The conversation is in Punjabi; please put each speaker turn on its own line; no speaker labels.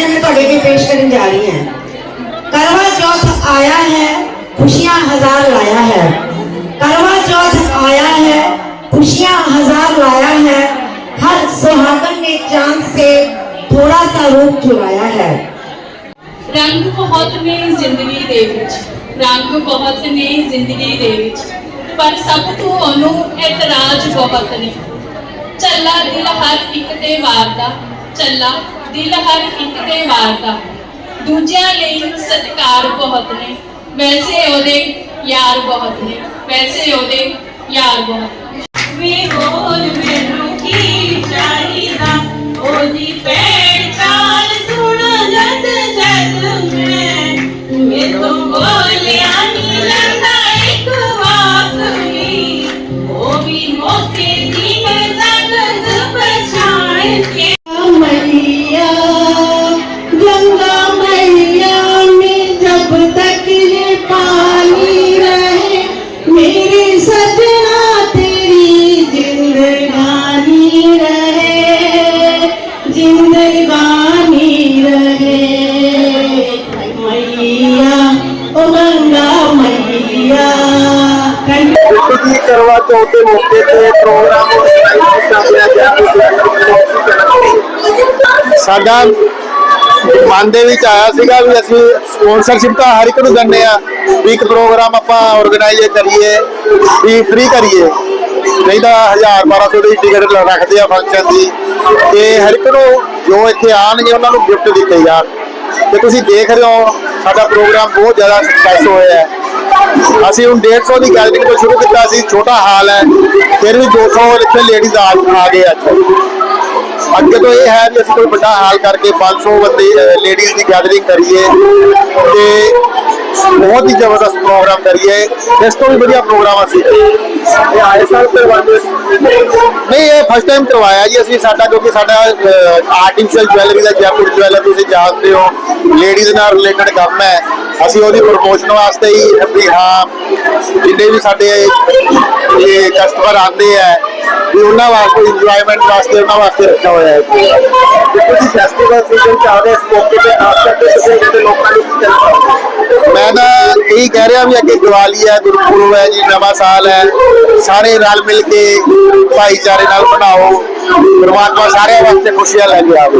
ਖੁਸ਼ੀਆਂ ਮੈਂ ਤੁਹਾਡੇ ਲਈ ਪੇਸ਼ ਕਰਨ ਜਾ ਰਹੀ ਹਾਂ। ਕਰਵਾ ਚੌਥ ਆਇਆ ਹੈ, ਖੁਸ਼ੀਆਂ ਹਜ਼ਾਰ ਲਾਇਆ ਹੈ। ਕਰਵਾ ਚੌਥ ਆਇਆ ਹੈ, ਖੁਸ਼ੀਆਂ ਹਜ਼ਾਰ ਲਾਇਆ ਹੈ। ਹਰ ਸੁਹਾਗਨ ਨੇ ਚਾਂਦ ਸੇ ਥੋੜਾ ਸਾ ਰੂਪ ਚੁਰਾਇਆ ਹੈ।
ਰੰਗ ਬਹੁਤ ਨੇ ਜ਼ਿੰਦਗੀ ਦੇ ਵਿੱਚ। ਰੰਗ ਬਹੁਤ ਨੇ ਜ਼ਿੰਦਗੀ ਦੇ ਵਿੱਚ। ਪਰ ਸਭ ਤੋਂ ਉਹਨੂੰ ਇਤਰਾਜ਼ ਬਹੁਤ ਨੇ। ਚੱਲਾ ਦਿਲ ਹਰ ਇੱਕ ਤੇ ਵਾਰਦਾ, ਚੱਲਾ ਦਿਲ ਹਰ ਇੱਕ ਤੇ ਵਾਰਦਾ ਦੂਜਿਆਂ ਲਈ ਸਤਿਕਾਰ ਬਹੁਤ ਨੇ। ਵੈਸੇ ਉਹਦੇ ਯਾਰ ਬਹੁਤ ਨੇ। ਵੈਸੇ ਉਹਦੇ ਯਾਰ ਬਹੁਤ ਨੇ।
ਵੇ ਹੋਰ
ਜੀ ਚੌਥ ਦੇ ਮੌਕੇ ਤੇ ਪ੍ਰੋਗਰਾਮ ਕੀਤਾ ਗਿਆ। ਸਾਡਾ ਮਨ ਦੇ ਵਿੱਚ ਆਇਆ ਸੀਗਾ ਵੀ ਅਸੀਂ ਸਪਾਂਸਰਸ਼ਿਪ ਤਾਂ ਹਰ ਇੱਕ ਨੂੰ ਦਿੰਦੇ ਆ ਵੀ ਇੱਕ ਪ੍ਰੋਗਰਾਮ ਆਪਾਂ ਆਰਗੇਨਾਈਜ਼ ਕਰੀਏ, ਵੀ ਫ੍ਰੀ ਕਰੀਏ। ਨਹੀਂ ਤਾਂ 1000 1200 ਦੀ ਟਿਕਟ ਰੱਖਦੇ ਆ ਫੰਕਸ਼ਨ ਦੀ। ਤੇ ਹਰ ਇੱਕ ਨੂੰ ਜੋ ਇੱਥੇ ਆਣਗੇ ਉਹਨਾਂ ਨੂੰ ਗਿਫਟ ਦਿੱਤੇ ਜਾਣ ਤੇ ਤੁਸੀਂ ਦੇਖ ਰਹੇ ਹੋ, ਸਾਡਾ ਪ੍ਰੋਗਰਾਮ ਬਹੁਤ ਜ਼ਿਆਦਾ ਸਕਸੈਸ ਹੋਇਆ ਹੈ। ਅਸੀਂ ਹੁਣ 150 ਦੀ ਗੈਦਰਿੰਗ ਤੋਂ ਸ਼ੁਰੂ ਕੀਤਾ ਸੀ, ਛੋਟਾ ਹਾਲ ਹੈ, ਫਿਰ ਵੀ 200 ਇੱਥੇ ਲੇਡੀਜ਼ ਆ ਆ ਗਏ ਅੱਜ ਅੱਗੇ ਤੋਂ ਇਹ ਹੈ ਵੀ ਅਸੀਂ ਕੋਈ ਵੱਡਾ ਹਾਲ ਕਰਕੇ 500 ਬੰਦੇ ਲੇਡੀਜ਼ ਦੀ ਗੈਦਰਿੰਗ ਕਰੀਏ ਤੇ ਬਹੁਤ ਹੀ ਜ਼ਬਰਦਸਤ ਪ੍ਰੋਗਰਾਮ ਕਰੀਏ ਇਸ ਤੋਂ ਵੀ ਵਧੀਆ ਪ੍ਰੋਗਰਾਮ ਅਸੀਂ ਇਹ ਆਏ ਸਾਲ ਕਰਵਾਉਂਦੇ ਨਹੀਂ, ਇਹ ਫਸਟ ਟਾਈਮ ਕਰਵਾਇਆ ਜੀ ਅਸੀਂ ਸਾਡਾ, ਕਿਉਂਕਿ ਸਾਡਾ ਆਰਟੀਫੀਸ਼ੀਅਲ ਜੁਐਲਰੀ ਦਾ ਜੈਪੁਰ ਜੁਐਲਰ ਤੁਸੀਂ ਜਾਣਦੇ ਹੋ। ਲੇਡੀਜ਼ ਨਾਲ ਰਿਲੇਟਡ ਕੰਮ ਹੈ। ਅਸੀਂ ਉਹਦੀ ਪ੍ਰੋਮੋਸ਼ਨ ਵਾਸਤੇ ਹੀ ਵੀ ਹਾਂ, ਜਿੰਨੇ ਵੀ ਸਾਡੇ ਇਹ ਕਸਟਮਰ ਆਉਂਦੇ ਆ, ਵੀ ਉਹਨਾਂ ਵਾਸਤੇ ਇੰਜੋਇਮੈਂਟ ਵਾਸਤੇ, ਉਹਨਾਂ ਵਾਸਤੇ ਰੱਖਿਆ ਹੋਇਆ ਹੈ। ਤੁਸੀਂ ਫੈਸਟੀਵਲ ਸੀਜ਼ਨ ਚੱਲਦੇ ਇਸ ਮੌਕੇ ਤੇ ਆਪ ਇਹੀ ਕਹਿ ਰਿਹਾ ਵੀ ਅੱਗੇ ਦੀਵਾਲੀ ਹੈ, ਗੁਰਪੁਰਬ ਹੈ ਜੀ, ਨਵਾਂ ਸਾਲ ਹੈ। ਸਾਰੇ ਰਲ ਮਿਲ ਕੇ ਭਾਈਚਾਰੇ ਨਾਲ ਬਣਾਓ ਪਰਮਾਤਮਾ ਸਾਰਿਆਂ ਵਾਸਤੇ ਖੁਸ਼ੀਆਂ ਲੈ ਕੇ ਆਵੇ